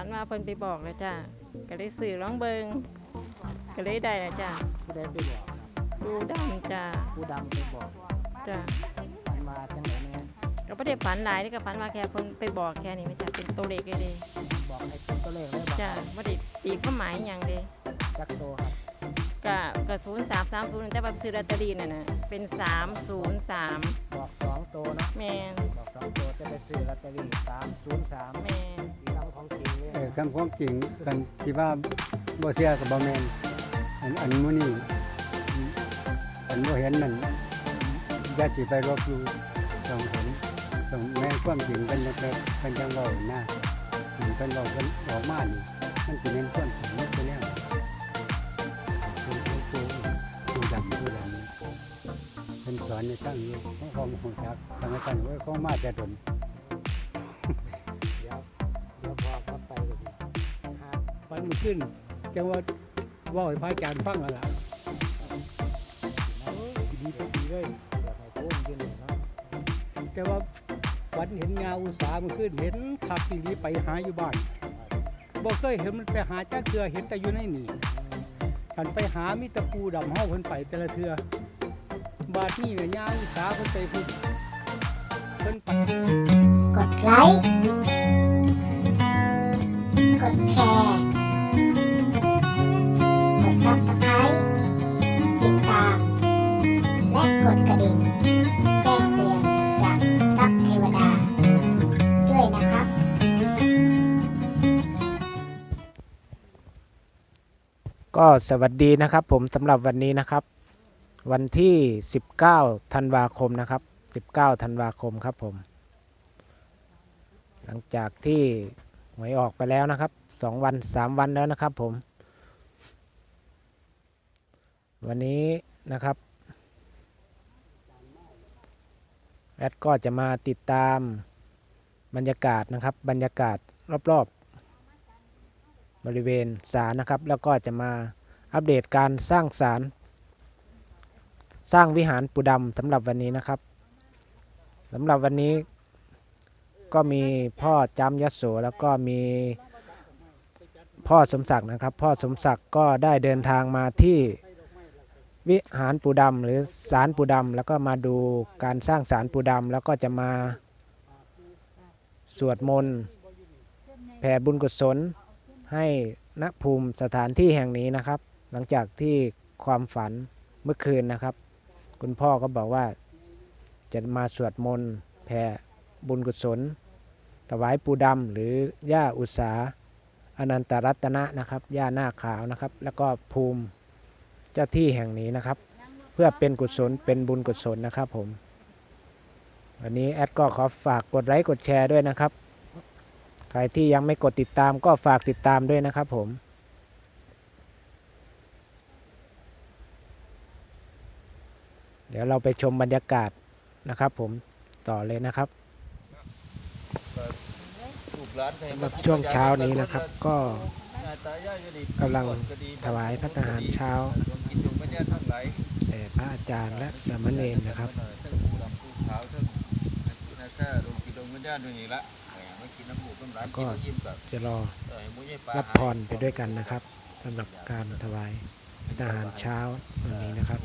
ฝันว่าเพิ่นไปบอกแล้วจ้าก็เลยสื่อร้องเบิงก็เลยได้แล้วจ้าผู้ใดไปบอกครับดูดำจ้าผู้ดำไปบอกจ้ามันมาจังไหนเนี่ยก็ไม่ได้ฝันหลายนี่ก็ฝันว่าแค่เพิ่นไปบอกแค่นี้ไม่จ้าเป็นตัวเลขเลยเด้บอกให้เป็นตัวเลขเลยบอกจ้าไม่ได้ตีความหมายอหย่างเด้จักโตครับก็ก็ศูนย์สามสามศูนย์แต่ว่าไปซื้อลอตเตอรี่น่ะนะเป็นสามศูนย์สามบอกสองโตเนาะแมนบอกสองโตจะไปซื้อลอตเตอรี่สามศูนย์สามแมน เนี่ยเออคำความจริงกันที่ว่าบ่เชื่อกับบ่แมนอันอันมื้อนี้อันบ่เห็นนั่นอย่าสิไปรบหลู่ต้องเห็นต้องแม่นความจริงกันจังเลยกันจังเว้านะมันเป็นเว้ากันออกมานี่มันสิเป็นความจริงมันเป็นแนวผู้ดำผู้ดำนี่เพิ่นสอนในตั้งอยู่ของของฮู้จักทำให้กันว่าของมาแต่ดน มันขึ้นจังว่าเว่าให้พระอาจารย์ฟังแล้วล่ะเนาะดีดีเลยเดี๋ยวให้พูดยืนเลยเนาะแต่ว่าวันเห็นงาอุตสาห์มันขึ้นเห็นขับสิ่งนี้ไปหาอยู่บ้านบ่เคยเห็นมันไปหาจ้าเกลือเห็นแต่อยู่ในนี่กันไปหามีแตะปูดำเฮาเพิ่นไปแต่ละเทือบาดนี้แม่ยาอุตสาห์เพิ่นไปพุ่นเพิ่นไปกดไลค์กดแชร์ ก็สวัสดีนะครับผมสำหรับวันนี้นะครับ วันที่ 19ธันวาคมนะครับ 19ธันวาคมครับผม หลังจากที่หวยออกไปแล้วนะครับสองวันสามวันแล้วนะครับผม วันนี้นะครับแอดก็จะมาติดตามบรรยากาศนะครับ บรรยากาศรอบๆ บริเวณศาลนะครับ แล้วก็จะมาอัปเดตการสร้างศาลสร้างวิหารปูดำสำหรับวันนี้นะครับสำหรับวันนี้ก็มีพ่อจำยโสแล้วก็มีพ่อสมศักดิ์นะครับ พ่อสมศักดิ์ก็ได้เดินทางมาที่วิหารปูดำหรือศาลปูดำแล้วก็มาดูการสร้างศาลปูดำแล้วก็จะมาสวดมนต์แผ่บุญกุศล ให้ณภูมิสถานที่แห่งนี้นะครับ หลังจากที่ความฝันเมื่อคืนนะครับ คุณพ่อก็บอกว่า จะมาสวดมนต์แผ่บุญกุศลถวายปูดำหรือย่าอุสาอนันตรัตนะนะครับย่าหน้าขาวนะครับ แล้วก็ภูมิเจ้าที่แห่งนี้นะครับ เพื่อเป็นกุศลเป็นบุญกุศลนะครับผมวันนี้แอดก็ขอฝากกดไลค์กดแชร์ด้วยนะครับ ใครที่ยังไม่กดติดตามก็ฝากติดตามด้วยนะครับผมเดี๋ยวเราไปชมบรรยากาศนะครับผมต่อเลยนะครับ ช่วงเช้านี้นะครับก็กำลังถวายพระทหารเช้าแด่พระอาจารย์และสามเณรนะครับ ก็จะรอรับพรไปด้วยกันนะครับสำหรับการถวายพระทหารเช้าวันนี้นะครับ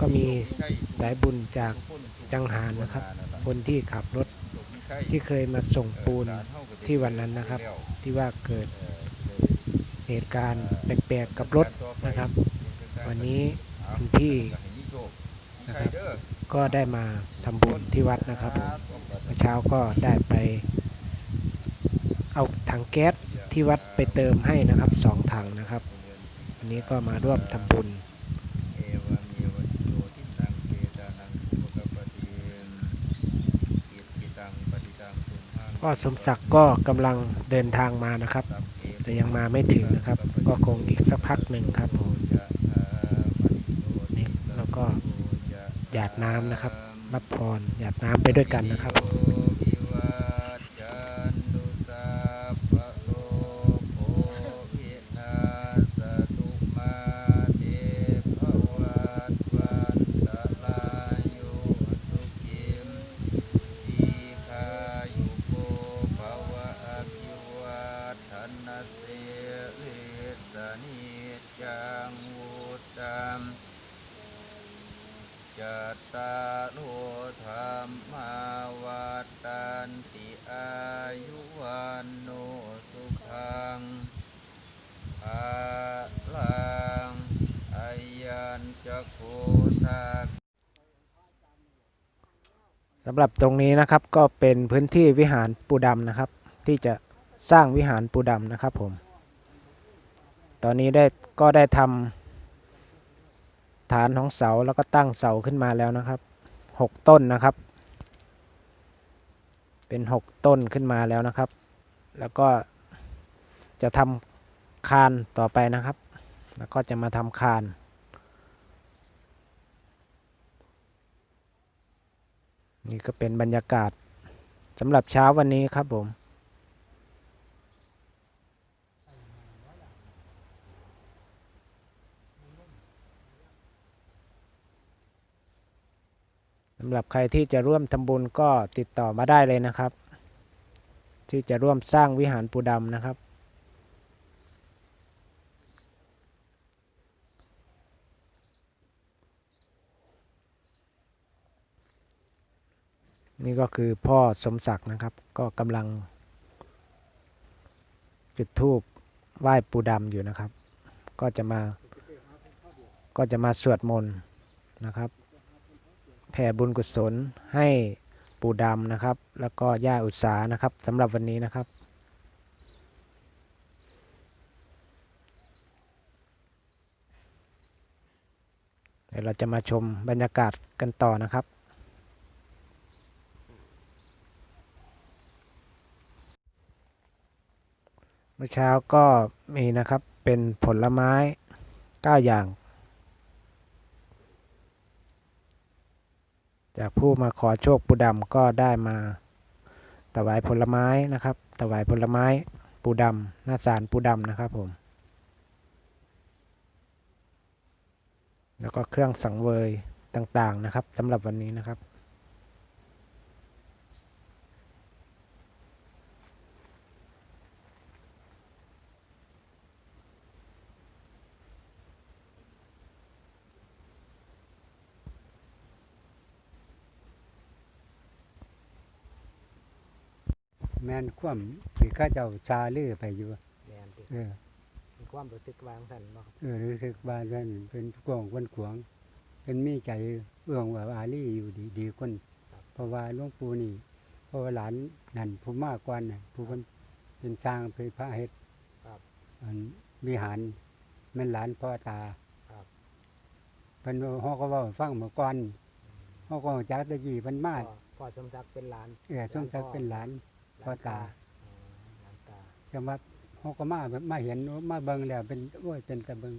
ก็มีสายบุญจากจังหารนะครับ คนที่ขับรถที่เคยมาส่งปูนที่วันนั้นนะครับ ที่ว่าเกิดเหตุการณ์แปลกๆกับรถนะครับ วันนี้คุณพี่นะครับก็ได้มาทำบุญที่วัดนะครับผม เช้าก็ได้ไปเอาถังแก๊สที่วัดไปเติมให้นะครับสองถังนะครับ วันนี้ก็มาร่วมทำบุญก็สมศักดิ์ก็กำลังเดินทางมานะครับ แต่ยังมาไม่ถึงนะครับ ก็คงอีกสักพักหนึ่งครับผมนี่แล้วก็หยาดน้ำนะครับ รับพรหยาดน้ำไปด้วยกันนะครับผม เนิจจังวุตัมจัตตารุธรรมาวัฏันติอายุวันโนสุขังภาลังอายันจะโคทา สำหรับตรงนี้นะครับก็เป็นพื้นที่วิหารปูดำนะครับ ที่จะสร้างวิหารปูดำนะครับผม ตอนนี้ได้ก็ได้ทำฐานของเสาแล้วก็ตั้งเสาขึ้นมาแล้วนะครับหกต้นนะครับ เป็นหกต้นขึ้นมาแล้วนะครับ แล้วก็จะทำคานต่อไปนะครับ แล้วก็จะมาทำคาน นี่ก็เป็นบรรยากาศสำหรับเช้าวันนี้ครับผม สำหรับใครที่จะร่วมทำบุญก็ติดต่อมาได้เลยนะครับ ที่จะร่วมสร้างวิหารปูดำนะครับ นี่ก็คือพ่อสมศักดิ์นะครับ ก็กำลัง จุดธูปไหว้ปูดำอยู่นะครับ ก็จะมาก็จะมาสวดมนต์นะครับ แผ่บุญกุศลให้ปู่ดำนะครับ แล้วก็ย่าอุตสานะครับสำหรับวันนี้นะครับเดี๋ยวเราจะมาชมบรรยากาศกันต่อนะครับ มื่อเช้าก็มีนะครับเป็นผลไม้ 9 อย่าง จากผู้มาขอโชคปูดำก็ได้มาถวายผลไม้นะครับถวายผลไม้ปูดำหน้าสารปูดำนะครับผม แล้วก็เครื่องสังเวยต่างๆนะครับสำหรับวันนี้นะครับ แม่นคว่ำที่ข้าเจ้าชาลือไปอยู่ แมนติเออ มีความรู้สึกวางสันบ่เออรู้สึกว่าท่านเป็นกวางคนขวางเป็นมีใจเอื้องว่าอาลีอยู่ดีดีคนเพราะว่าหลวงปู่นี่เพราะว่าหลานนั่นผู้มากกว่าน่ะผู้คนเป็นสร้างเป็นพระเฮ็ดอันวิหารแม่นหลานพ่อตาเป็นฮอกก็เว่าให้ฟังเมื่อก่อนฮอกก็รู้จักแตะกี้เพิ่นมาพ่อสมศักดิ์เป็นหลาน เออสมจักเป็นหลาน พ่อตาหลานตาจังว่าฮอกก็มามาเห็นมาเบิ่งแล้วเป็นโอ้ยเป็นตะเบิง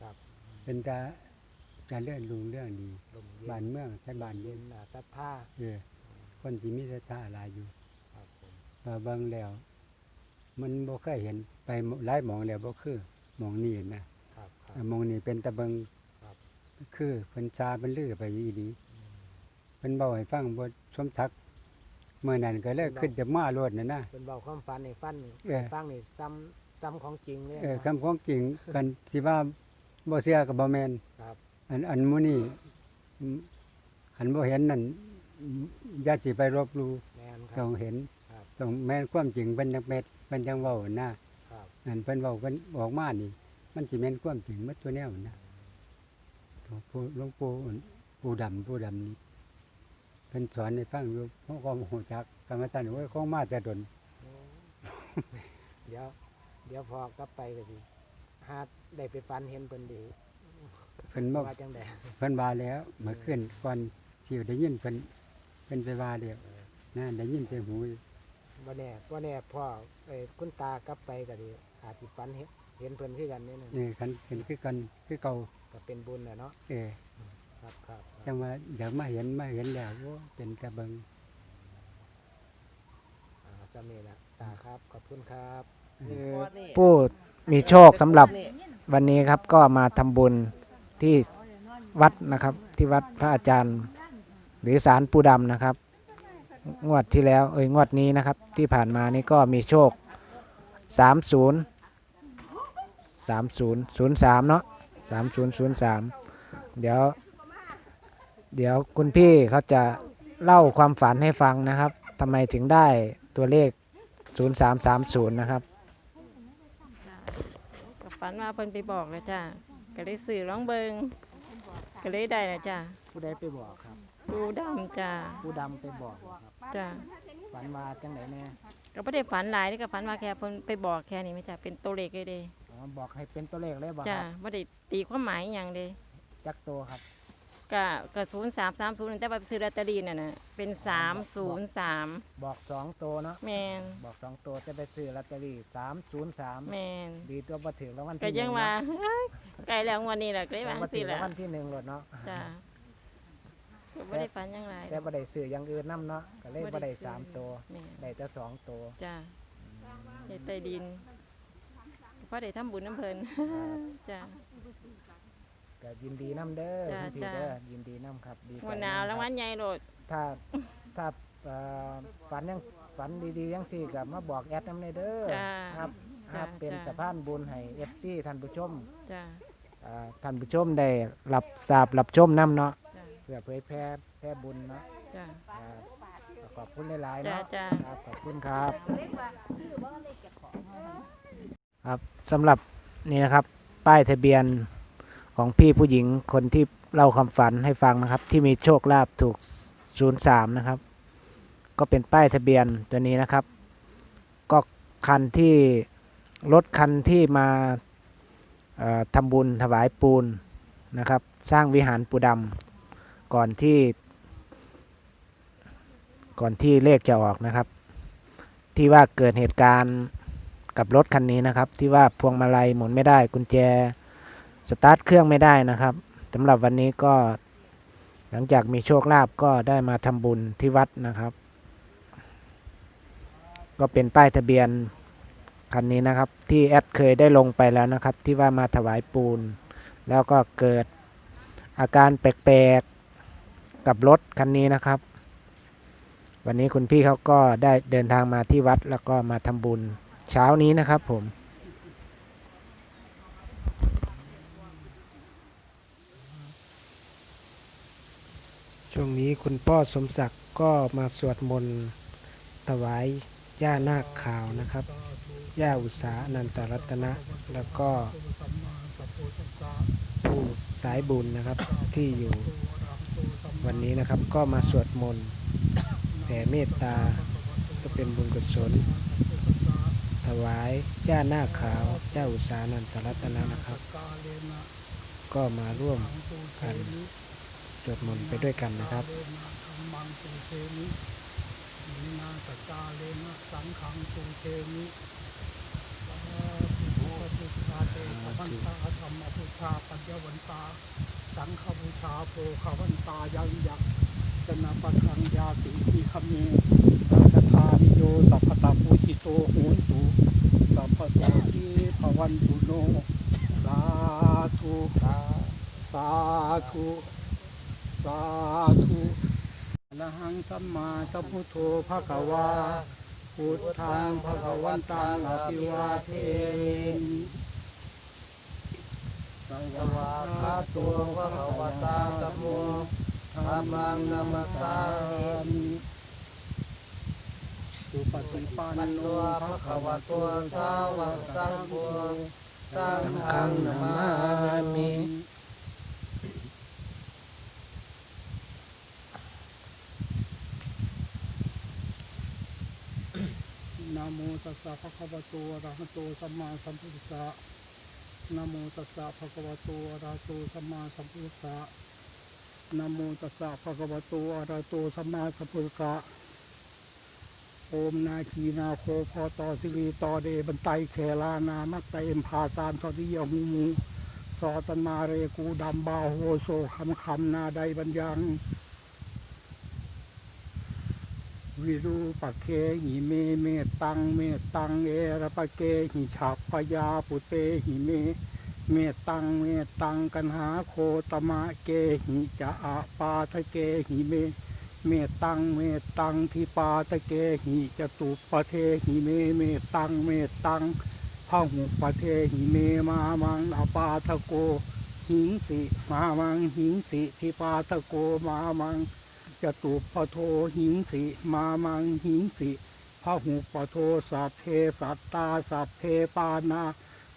ครับเป็นตาจะเลื่อนลุงเรื่องดีลมเย็บ้านนเมืองใช้บ้านเย็เย็นนอ่าศรัทธาเออคนที่มีศรัทธาหลายอยู่ครับผมมาเบิ่งแล้ว มันบ่เคยเห็นไปหลายหมองแล้วบ่คือหมองนี้นะครับครับ อ่าหมองนี้เป็นตะเบิงครับ คือเพิ่นชาเพิ่นลือไปอีหลีเพิ่นเว้าให้ฟังบ่สมทัก เมื่อนั้นก็เลยขึ้นจะมาโลดนั่นนะ เป็นเบาความฝันในฟันนี่เออ ฟังนี่ซ้ำซ้ำของจริงเลยเออนะคำของจริงกันที่ว่าบ่เชื่อก็บ่แม่นครับอันอันหมื้นี้อืมคันบ่เห็นนั่นอืมอย่าสิไปรบหลู่แมนคต้รัอบ งเห็นครับ ต้องแม่นความจริงเป็นจังเม็ดเป็นจังเว้านะครับนั่นเพิ่นเว้ากันออกมานี่ มันสิแม่นความจริงหมดตัวแนวนะตัวผู้หลวงปู่ปู่ดำปู่ดำนี่ เพิ่นสอนให้ฟังอยู่เขาก็ฮู้จักกรรมฐานโอ้ยของมาแต่ดนโอ้เดี๋ยว เดี๋ยวพอกลับไปก็ดีหาได้ไปฟันเห็นเพิ่นดีเพิ่นบ่ว่าจังได๋เพิ่นว่าแล้วเมื่อคืนก่อนที่ได้ยินเพิ่นเพิ่นไปว่าเดียวนะได้ยินแต่หูอยู่บ่แน่บ่แน่พ่อเอ้ยคุณตากลับไปก็ดีอาจสิฝันเห็นเห็นเพิ่นคือกันนี่นึงนี่คันเห็นคือกันคือเก่าก็เป็นบุญน่ะเนาะเออ ครับครับจังว่าอยากมาเห็นมาเห็นแล้วโอ้เป็นตะเบิงอ่าสามีละตาครับ ขอบคุณครับผู้มีโชคสำหรับวันนี้ครับก็มาทำบุญที่วัดนะครับ ที่วัดพระอาจารย์ หรือสารปูดำนะครับ งวดที่แล้วเอ้ยงวดนี้นะครับ ที่ผ่านมานี่ก็มีโชค 30สามศูนย์ศูนย์สามเนาะสามศูนย์ศูนย์สามเดี๋ยว เดี๋ยวคุณพี่เขาจะเล่าความฝันให้ฟังนะครับทำไมถึงได้ตัวเลข 0330 นะครับ ก็ฝันว่าเพิ่นไปบอกแล้วจ้าก็เลยสื่อร้องเบิงก็เลยได้แล้วจ้าผู้ใดไปบอกครับ ดูดำจ้าผู้ดำไปบอกครับจ้าฝันว่าจังไหนแน่ก็ไม่ได้ฝันหลายนี่ก็ฝันว่าแค่เพิ่นไปบอกแค่นี้ไหมจ้าเป็นตัวเลขเลยเด้อ๋อบอกให้เป็นตัวเลขเลยบอกคจ้ารับไม่ได้ตีความหมายอหย่างเด้จักโตครับ ก็ก็ศูนย์สามสามศูนย์แต่ว่าไปซื้อลอตเตอรี่น่ะนะเป็นสามศูนย์สามบอกสองโตเนาะแมนบอกสองโตจะไปซื้อลอตเตอรี่303แมนดีตัวบ่ถึงรางวัลก็ที่หยันึ่งงว่าเนาะเฮ้ยใกล้แล้วงวันนี้แหละก็ได้วางบ่สิถึงละรางวัลที่หนึ่งหลดเนาะจ้าก็ไม่ได้ฝันอยังไรแต่บ่ได้ซื้ออย่างอื่นนํเนาะก็เลยบ่ได้สามโตแม่นได้แต่สองโตจ้าในใต้ดินเพราะได้ทำบุญน้ำเพลินจ้า ก็ยินดีนํเด้อจ้าคุณพี่จ้าเด้อยินดีนํครับดีใจวันหนาวำครางบวัลใหญ่โลด ถ้าถ้าเอ่อฝันยังฝันดีๆยังสี่กับมาบอกแอดน้ำในเด้อจ้าครับจ้าครับเป็นจ้าสะพานบุญให้เอฟซีท่านผู้ชมจ้าเอ่อท่านผู้ชมได้รับทราบรับชมน้ำเนาะจ้าเพื่อเผยแพร่แพร่บุญเนาะจ้าครับขอบคุณหลายๆจ้าเนาะจ้าครับขอบคุณครับ ครับสำหรับนี่นะครับ ป้ายทะเบียน ของพี่ผู้หญิงคนที่เล่าความฝันให้ฟังนะครับ ที่มีโชคลาภถูก 03 นะครับ ก็เป็นป้ายทะเบียนตัวนี้นะครับ ก็คันที่รถคันที่มาทำบุญถวายปูนนะครับ สร้างวิหารปูดำก่อนที่ ก่อนที่เลขจะออกนะครับ ที่ว่าเกิดเหตุการณ์กับรถคันนี้นะครับ ที่ว่าพวงมาลัยหมุนไม่ได้กุญแจ สตาร์ทเครื่องไม่ได้นะครับสำหรับวันนี้ก็ หลังจากมีโชคลาภก็ได้มาทำบุญที่วัดนะครับ ก็เป็นป้ายทะเบียนคันนี้นะครับ ที่แอดเคยได้ลงไปแล้วนะครับ ที่ว่ามาถวายปูน แล้วก็เกิดอาการแปลกๆกับรถคันนี้นะครับ วันนี้คุณพี่เขาก็ได้เดินทางมาที่วัดแล้วก็มาทำบุญเช้านี้นะครับผม ช่วงนี้คุณพ่อสมศักดิ์ก็มาสวดมนต์ถวายย่านาคขาวนะครับ ย่าอุษานันตรัตนะ แล้วก็ผู้สายบุญนะครับที่อยู่วันนี้นะครับก็มาสวดมนต์แผ่เมตตาก็เป็นบุญกุศลถวายย่านาคขาวย่าอุษานันตรัตนะนะครับ ก็มาร่วมกัน สวดมนต์ไปด้วยกันนะครับมังสุเทมินินาสกาเลนะสังขังสุเทมิสาธุพุทธาเตขวันตาธรรมพุทธาปัญญวันตา สังฆบูชาโภขวันตายังยักษนาปะคังยาติทิคเมราชธานิโยสัพพตาปูจิโตโหนตุสัพพโสทีภวันตุโนสาธุสาธุ สาธุอะรหังสัมมาสัมพุทโธภะคะวาพุทธังภะคะวันตังอภิวาเทมิสวะคาโตภะคะวะตาธัมโมธัมมังนัมมัสสามิสุปฏิปันโนภะคะวะโตสาวกสังโฆสังฆังนามามิ นะโมตัสสะภะคะวะโตอะระหะโตสัมมาสัมพุทธัสสะนะโมตัสสะภะคะวะโตอะระหะโตสัมมาสัมพุทธัสสะนะโมตัสสะภะคะวะโตอะระหะโตสัมมาสัมพุทธัสสะโอมนาคีนาโคพอตอสิรีตอเดบันไตแขลานามักไตเอ็มพาสานทอดิยหูมูสอตันมาเรกูดำบาโฮโซคำคำนาใดบัญญัง วิรูปะเคหิเมเมตังเมตังเอระปะเกหิฉับพยาปุเตหิเม เมตังเมตังกันหาโคตมะเกหิจะอาปาทะเกหิเม เมตังเมตังทิปาตะเกหิจะตุปะเทหิเมเมตังเมตังพหุปะเทหิเมมามังอปาทโกหิงสิมามังหิงสิทิปาทโกมามัง จตุปโทหิงสิมามังหิงสิพระหุปโทสัพเพสัตตาสัพเพปานา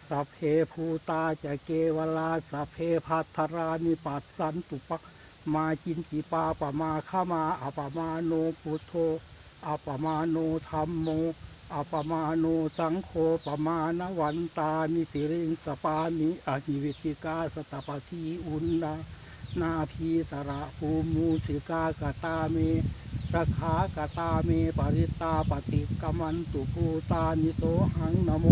สัพเพภูตาจะเกวลาสัพเพพัทรานิปัสสันตุปะมาจินจิปาปะมาขามาอปมาโนพุทโธอปมาโนธรรมโมอปมาโนสังโฆปมาณวันตานิสิริงสปานิอหิวิติกาสตปทีอุณา นาพีสระภูมูสิกากตาเมสขากตาเมปริตาปฏิกรรมันตุภูตานิโสหังนโม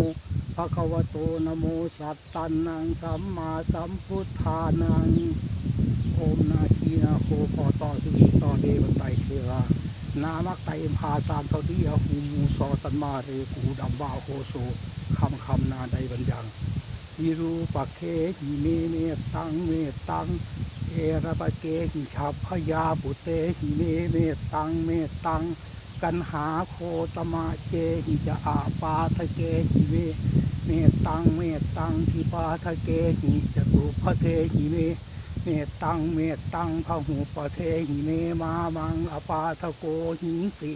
ภะคะวะโตนโมสัตตันนังสัมมาสัมพุทธานังโอมนาคีนาโคพอต่อสุขีต่อเดวันไตเทรานามักไตพาสามเท่าที่หูมูสอตันมาเรกูดัมบาโฮโซคำคำนาใดบัญญังวิรูปะเคหิเมเมตังเมตัง เอระปะเกหิฉับพยาปุเตหิเมเมตังเมตัง กันหาโคตมะเจหิจะอาปาทะเกหิเมเมตังเมตังทิปาทะเกหิจะตุพะเทหิเมเมตตังเมตตังพระหูปะเทหิเมมามังอปาทโกหิงสิ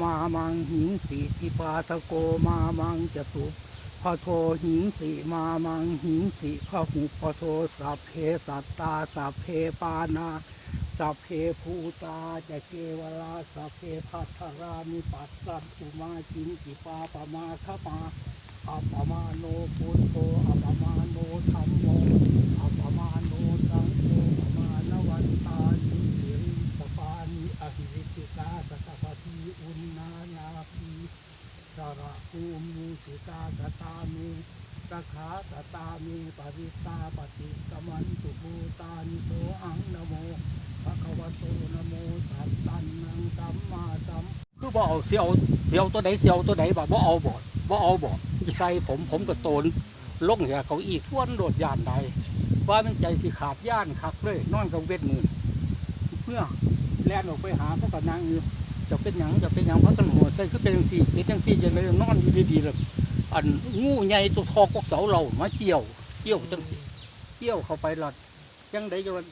มามังหิงสิทิปาทโกมามังจตุพ ระโทหิงสิมามังหิงสิพระหูปะโทสัพเพสัตตาสัพเพปานาสัพเพภูตาจะเกวลาสัพเพพัทธารามิปัสสัตตุมาจินจิปาปมาคมาอัปมาโนพุทโธอัปมาโนธรรมโมอัปมาโนสังโฆปมาณวันตานิสิริสปานิอหิวิติกาสตปทีอุณนานาพี สระภูมิสิกากตามิสขากตามิปริตาปฏิกมันตุภูตานิโสอังนโมภะคะวะโตนะโมสัตตันนังสัมมาสัมคือบ่เอาเสียวเสียวตัวไหนเสียวตัวไหนบ่บ่เอาบ่บ่เอาบ่ใส่ผมผมก็โตนลงจากเก้าอี้ทวนโดดยานใดว่ามันใจสิขาดย่านคักเลยนอนกับเวทมือเมื่อแล่นออกไปหาพวกกับนางอยู่ จะเป็นหยังจะเป็นหยังพักกันหัวใจคือเป็นจังสี่เป็นจังสี่ยังไงนอนอยู่ดีๆเลยอันงูใหญ่ตัวทอกกเสาเรามาเกี่ยว เกี่ยวจังสี่เกี่ยวเข้าไปหลอดจังไดจะมัน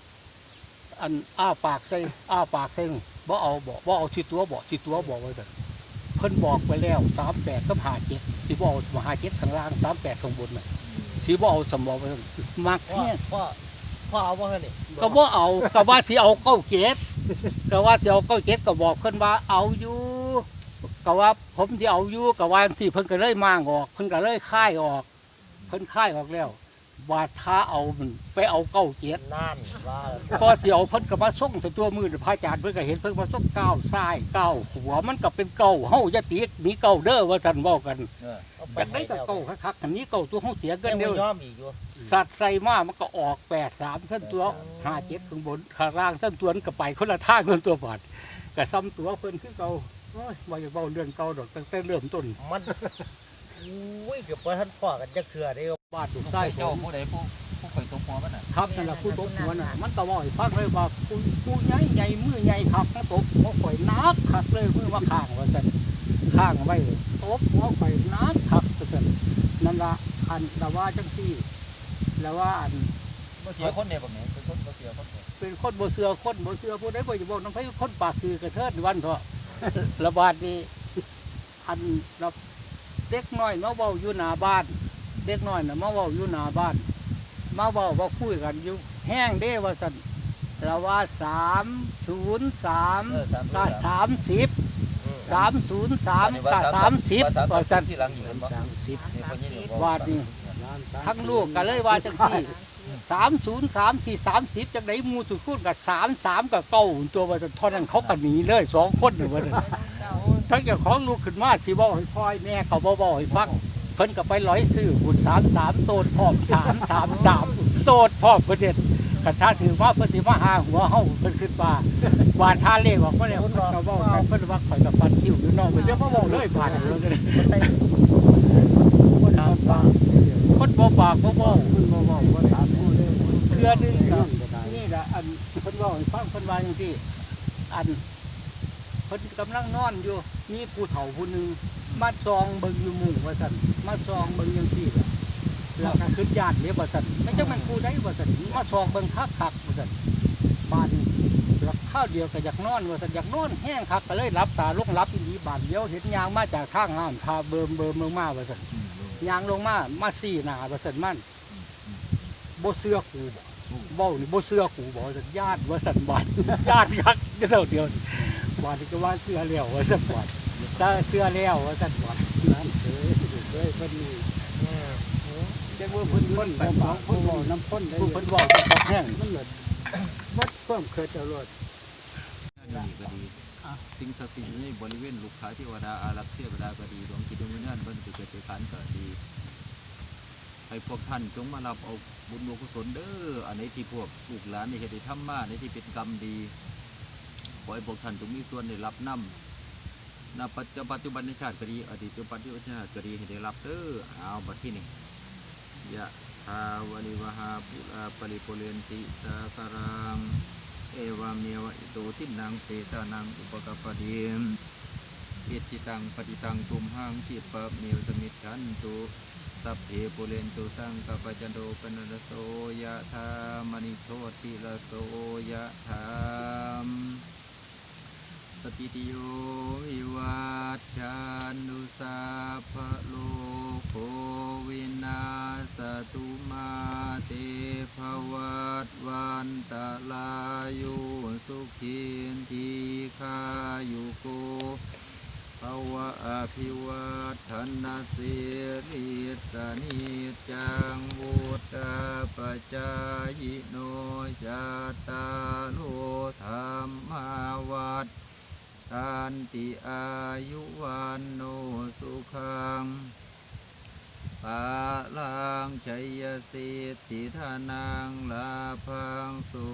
อันอ้าปากใส่อ้าปากใส่บ่เอาบ่บ่เอาที่ตัวบ่ที่ตัวบ่ไว้กันเพิ่นบอกไปแล้วสามแปดก็ผ่าเจ็ดสิบ่เอามาหาเจ็ดข้างล่างสามแปดข้างบนน่ะสิบ่เอาสมองไปมักพ่อเนี่ยพ่อพ่อเอาบ่ฮะนี่ก็บ่เอาก็ว่าสิเอาเก้าเจ็ด ก็ว่าสิเอาเก้าเจ็ดก็บอกเพิ่นว่าเอาอยู่ก็ว่าผมสิเอาอยู่ก็ว่าสิเพิ่นก็เลยมางออกเพิ่นก็เลยค่ายออก เพิ่นค่ายออกแล้วว่าท้าเอามันไปเอาเก้าเจ็ดนั่นว่าพอสิเอาเพิ่นก็มาส่งแต่ตัวมือพระอาจารย์เพิ่นก็เห็นเพิ่นมาส่งก้าวซ้ายก้าวหัวมันก็เป็นเก้าเฮาอย่าตีกหนีเก้าเด้อว่าซั่นเว้ากันเออเอาปจากได้ก็เก้าคักๆอันนี้เก้าตัวเฮาเสียเงิยันงเดีไม่ยวยอมอีกอยู่สัตว์ใส่มามันก็ออกแปดสามเส้นตัวห้าเจ็ดข้างบนข้างล่างเส้นตัวมันก็ไปคนละทางคนตัวบาดก็ซ้ำตัวเพิ่นคือเก่าโอ้ยว่าอย่าเบาเรื่องเก่าดอกตั้งแต่เริ่มต้นมันอุ้ยเกือบบ่ทันพ่อกันจะเคือได้บาดถูกไส้ผเจ้ามผู้ใดผู้ผู้ข่อยตกหัวมันน่ะครับนั่นแหละผู้ตกหัวน่ะมันก็บอกให้ฟังเลยว่าผู้ผู้ใหญ่ใหญ่มือใหญ่ครับนะตบหัวข่อยนักคักเลยมือว่าข้างว่าซั่น ข้างไว้ตบหัวข่อยนักคักว่าซั่นนั่นละอันแต่ว่าจังซี่แล้วว่าอันบ่เสียคนเนี่ยบ่แม่นเป็นคนบ่เสียคนเนี่ยเป็นคนบ่เสือคนบ่เสือผู้ใดบ่จะบอกน้ำไผคนปากคือกระเทิดวันเถอะระบาดนี้อันรับเด็กน้อยมาเว้าอยู่หน้าบ้าน เด็กน้อยน่ะมาเว้าอยู่หน้าบ้าน มาเว้าว่าคุยกันอยู่แห้งเด้ว่าซั่นเราว่าสามศูนย์สามเออสามก็สาสามสิบ สามศูนย์สามก็สามสิบว่าซั่นที่หลังอยู่เห็นบ่สามสิบนี่คนนี้อยู่บ่วาดนี่ทั้งลูกก็เลยว่าจังที่สามศูนย์สามที่สามสิบจังไดหมูสุดคูณกับสามสามกับเก้าตัวว่าจะเท่านั้นเขาก็หนีเลยสองคนเลยว่าซั่นทั้งเจ้าของลูกขึ้นมาสิบอกให้พ่อยแม่เขาบ่บอกให้ฟังเพิ่นก็ไปร้อยซื้อหุ่นสามสามโตดพร้อมสามสามสามโตดพร้อมเพิ่นเด็ด กระทาถือว่าเพิ่นสิมาหาหัวเฮาเพิ่นขึ้นมาวาดท่าเลขออกมาแล้วเพิ่นก็บอกกันเพิ่นว่าข่อยกับฟันคิ้วอยู่เนอกเพิ่นจะมาบอกเลยบาดเลยคนเอาปากคนบ่ปากบ่เว้ามันบ่บอกว่าถามผู้ใดเทือนึงก็นี่แหละอันเพิ่นเว่าให้ฟังเพิ่นว่าอย่างที่อันเพิ่นกำลังนอนอยู่มีผู้เฒ่าผู้หนึงมาซองเบิ่งอยู่หมู่ว่าซั่นมาซองเบิ่งจังซี่ล่ะ แล้วก็ขึ้นญาติเด้ว่าซั่นไม่จังมันผู้ใดว่าซั่นมาซองเบิ่งคักๆว่าซั่นบ้านแล้วข้าวเดียวก็อยากนอนว่าซั่นอยากนอนแห้งคักก็เลยหลับตาลงหลับอีหลีบาดเดียวเห็นยางมาจากทางห้านพาเบิ่มเบิ่มลงมาว่าซั่นยางลงมามาซี่หน้าว่าซั่นมันบ่เสื้อกูบ่เว้านี่บ่เสื้อกูบ่ว่าซั่นญาติว่าซั่นบ้านญาติคักเดียวเดียวบ้านนี่ก็ว่าเสื้อแล้วว่าซั่นบ้านถ้าเสื้อแล้วว่าสันบ่นั่นเอ้ยเอ้ยเพิ่นนี่ จังว่าเพิ่นพ่นไปฟังพ่นเว้าน้ำพ่นได้เพิ่นเว้าตกแห้งมันเลยวัดความเคยเอารถนั่นนี่ก็ดีสิ่งศักดิ์สิทธิ์ในบริเวณลูกค้าเทวดาอารักษ์เทวดาก็ดีดวงจิตดวงวิญญาณเพิ่นสิเกิดเป็นการก็ดีให้พวกท่านจงมารับเอาบุญบุญกุศลเด้ออันไหนที่พวกลูกหลานในเหตุทำมาในที่เป็นกรรมดีขอให้พวกท่านจงมีส่วนได้รับน้ำณปัจจุบันปัจจุบันในชาติก็ดีอดีตปัจจุบันในชาติก็ดีให้ได้รับเด้อเอาบัดที่นี่ ยะทาวลิวหาปุราปริปุเรนติสาคารังเอวาเมวะอิโตทินังเปตานังอุปกปปเดียมอิจิตังปฏิตังตุมหังจิปะเมวสมิทขันตุสัพเพปุเรนตุสังกปจันโดปนรโสยะธามณิโชติระโสยะธาม สติติโยวิวัชชันุสัพโลโควินาสตุมาเตภวัตวันตะลายุสุขีนทีคายุโกภวะอภิวัฒนาสิริสนิจังวุตาปจายโนจตาโลธรรมาวัด ตันติอายุวันโนสุขังปาลังชัยสิทธิธานังลาพังสุ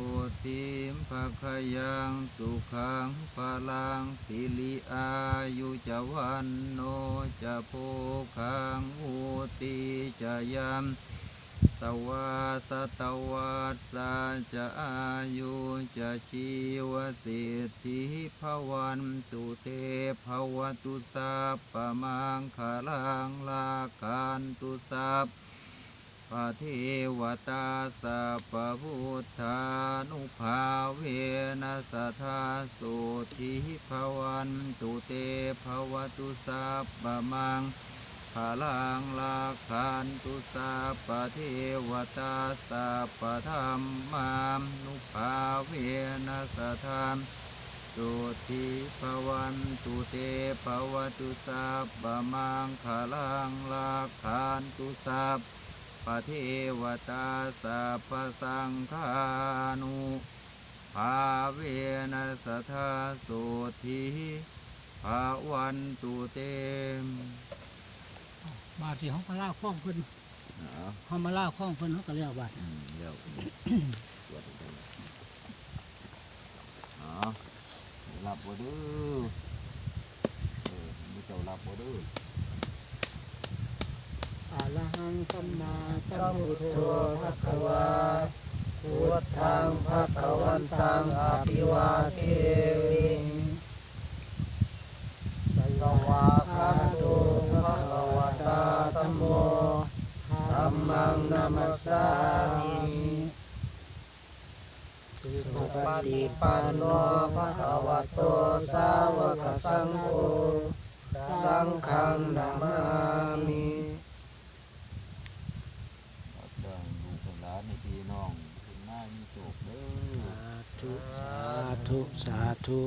ติมภคยังสุขังพลังสิริอายุจวันโนจะโพคังอุติจะยัม สวาสตวัสสาจะอายุจะชีวสิทธิภวันตุเตภวตุสัพปะมังคลังลากันตุสัพพะเทวตาสัพพุทธานุภาเวนัสทธาสุทิภวันตุเตภวตุสัพปะมัง พลังลาคันตุสัพพะเทวตาสัพพะธรรมานุภาเวนัสธรรมสุทิภวันตุเตภวตุสัพพะมังคลังลาคันตุสัพพะเทวตาสัพพะสังฆานุภาเวนัสธาสุทิภวันตุเต บาดที่เฮามาล่าข้องเพิ่นอ๋อเฮามาล่าข้องเพิ่นเฮาก็เรียกบาดอืมเดี๋ยวตรวจดูอ๋อรับบ่เด้อเออมีเจ้ารับบ่เด้ออะระหังสัมมาสัสัมมพุพุททโธโธภะคะวาพุทธังภะคะวันตังอภิวาเทมิสวาคาโตภะคะวะตาธัมโมธัม มังนามัสสามิสุปฏิปันโนภะคะวะโตสาวกสังโฆสังฆังนามามิเอาเรื่องลูกหลานในพี่น้องคุณนายมีโชคเด้อสาธุสาธุสาธุ